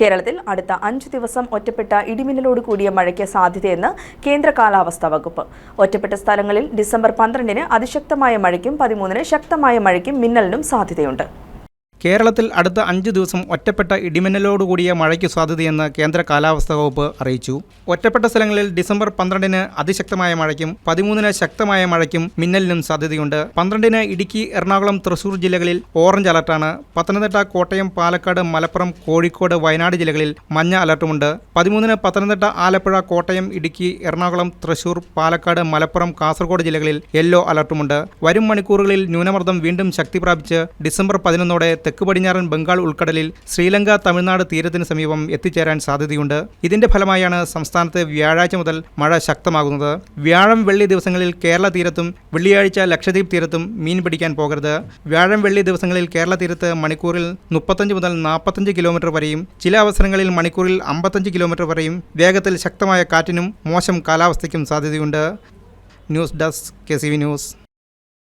കേരളത്തിൽ അടുത്ത അഞ്ചു ദിവസം ഒറ്റപ്പെട്ട ഇടിമിന്നലോട് കൂടിയ മഴയ്ക്ക് സാധ്യതയെന്ന് കേന്ദ്ര കാലാവസ്ഥാ വകുപ്പ്. ഒറ്റപ്പെട്ട സ്ഥലങ്ങളിൽ ഡിസംബർ പന്ത്രണ്ടിന് അതിശക്തമായ മഴയ്ക്കും പതിമൂന്നിന് ശക്തമായ മഴയ്ക്കും മിന്നലിനും സാധ്യതയുണ്ട്. കേരളത്തിൽ അടുത്ത അഞ്ച് ദിവസം ഒറ്റപ്പെട്ട ഇടിമിന്നലോടുകൂടിയ മഴയ്ക്ക് സാധ്യതയെന്ന് കേന്ദ്ര കാലാവസ്ഥാ വകുപ്പ് അറിയിച്ചു. ഒറ്റപ്പെട്ട സ്ഥലങ്ങളിൽ ഡിസംബർ പന്ത്രണ്ടിന് അതിശക്തമായ മഴയ്ക്കും പതിമൂന്നിന് ശക്തമായ മഴയ്ക്കും മിന്നലിനും സാധ്യതയുണ്ട്. പന്ത്രണ്ടിന് ഇടുക്കി എറണാകുളം തൃശൂർ ജില്ലകളിൽ ഓറഞ്ച് അലർട്ടാണ്. പത്തനംതിട്ട കോട്ടയം പാലക്കാട് മലപ്പുറം കോഴിക്കോട് വയനാട് ജില്ലകളിൽ മഞ്ഞ അലർട്ടുമുണ്ട്. പതിമൂന്നിന് പത്തനംതിട്ട ആലപ്പുഴ കോട്ടയം ഇടുക്കി എറണാകുളം തൃശൂർ പാലക്കാട് മലപ്പുറം കാസർഗോഡ് ജില്ലകളിൽ യെല്ലോ അലർട്ടുമുണ്ട്. വരും മണിക്കൂറുകളിൽ ന്യൂനമർദ്ദം വീണ്ടും ശക്തി പ്രാപിച്ച് ഡിസംബർ പതിനൊന്നോടെ തെക്ക് പടിഞ്ഞാറൻ ബംഗാൾ ഉൾക്കടലിൽ ശ്രീലങ്ക തമിഴ്നാട് തീരത്തിന് സമീപം എത്തിച്ചേരാൻ സാധ്യതയുണ്ട്. ഇതിന്റെ ഫലമായാണ് സംസ്ഥാനത്ത് വ്യാഴാഴ്ച മുതൽ മഴ ശക്തമാകുന്നത്. വ്യാഴം വെള്ളി ദിവസങ്ങളിൽ കേരള തീരത്തും വെള്ളിയാഴ്ച ലക്ഷദ്വീപ് തീരത്തും മീൻ പിടിക്കാൻ പോകരുത്. വ്യാഴം വെള്ളി ദിവസങ്ങളിൽ കേരള തീരത്ത് മണിക്കൂറിൽ മുപ്പത്തഞ്ച് മുതൽ നാൽപ്പത്തഞ്ച് കിലോമീറ്റർ വരെയും ചില അവസരങ്ങളിൽ മണിക്കൂറിൽ അമ്പത്തഞ്ച് കിലോമീറ്റർ വരെയും വേഗത്തിൽ ശക്തമായ കാറ്റിനും മോശം കാലാവസ്ഥയ്ക്കും സാധ്യതയുണ്ട്. News desk K news.